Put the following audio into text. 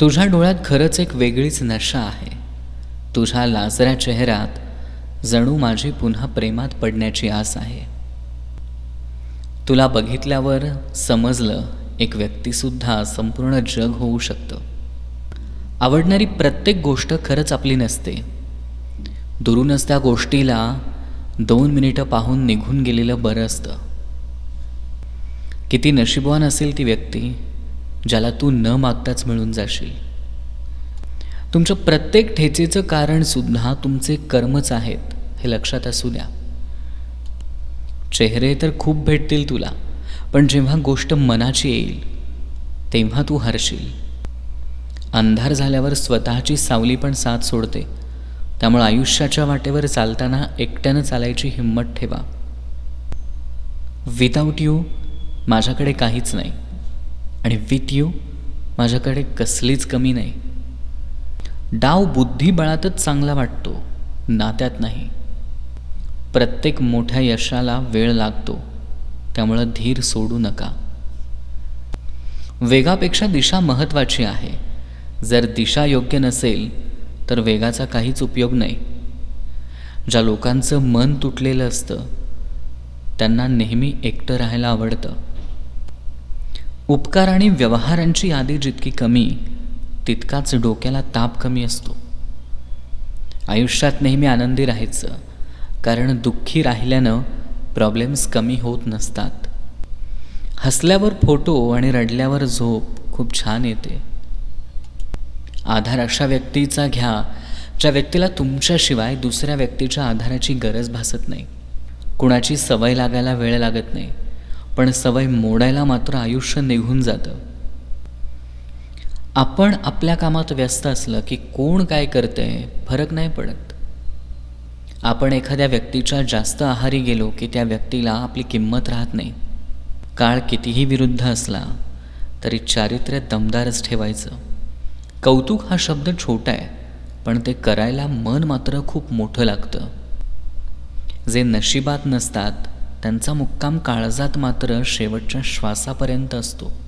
तुझ्या डोळ्यात खरंच एक वेगळीच नशा आहे. तुझ्या लाजऱ्या चेहऱ्यात जणू माझी पुन्हा प्रेमात पडण्याची आस आहे. तुला बघितल्यावर समजलं एक व्यक्तीसुद्धा संपूर्ण जग होऊ शकतं. आवडणारी प्रत्येक गोष्ट खरंच आपली नसते. दुरूनच त्या गोष्टीला दोन मिनिटं पाहून निघून गेलेलं बरं असतं. किती नशिबवान असेल ती व्यक्ती ज्याला तू न मागताच मिळून जाशील. तुमच्या प्रत्येक ठेचेचं कारण सुद्धा तुमचे कर्मच आहेत हे लक्षात असू द्या. चेहरे तर खूप भेटतील तुला पण जेव्हा गोष्ट मनाची येईल तेव्हा तू हरशील. अंधार झाल्यावर स्वतःची सावली पण साथ सोडते. त्यामुळे आयुष्याच्या वाटेवर चालताना एकट्यानं चालायची हिंमत ठेवा. विदाऊट यू माझ्याकडे काहीच नाही. आणि विथ यू माझ्याकडे कसलीच कमी नाही. डाव बुद्धिबळातच चांगला वाटतो नात्यात नाही. प्रत्येक मोठ्या यशाला वेळ लागतो त्यामुळं धीर सोडू नका. वेगापेक्षा दिशा महत्त्वाची आहे. जर दिशा योग्य नसेल तर वेगाचा काहीच उपयोग नाही. ज्या लोकांचं मन तुटलेलं असतं त्यांना नेहमी एकटं राहायला आवडतं. उपकार आणि व्यवहारांची यादी जितकी कमी तितकाच डोक्याला ताप कमी असतो. आयुष्यात नेहमी आनंदी राहायचं कारण दुःखी राहिल्यानं प्रॉब्लेम्स कमी होत नसतात. हसल्यावर फोटो आणि रडल्यावर झोप खूप छान येते. आधार अशा व्यक्तीचा घ्या ज्या व्यक्तीला तुमच्याशिवाय दुसऱ्या व्यक्तीच्या आधाराची गरज भासत नाही. कुणाची सवय लागायला वेळ लागत नाही. पण सवय मोडायला मात्र आयुष्य निघून जातं. आपण आपल्या कामात व्यस्त असलं की कोण काय करतंय फरक नाही पडत. आपण एखाद्या व्यक्तीच्या जास्त आहारी गेलो की त्या व्यक्तीला आपली किंमत राहत नाही. काळ कितीही विरुद्ध असला तरी चारित्र्य दमदारच ठेवायचं. कौतुक हा शब्द छोटा आहे पण ते करायला मन मात्र खूप मोठं लागतं. जे नशिबात नसतात त्यांचा मुक्काम काळजात मात्र शेवटच्या श्वासापर्यंत असतो.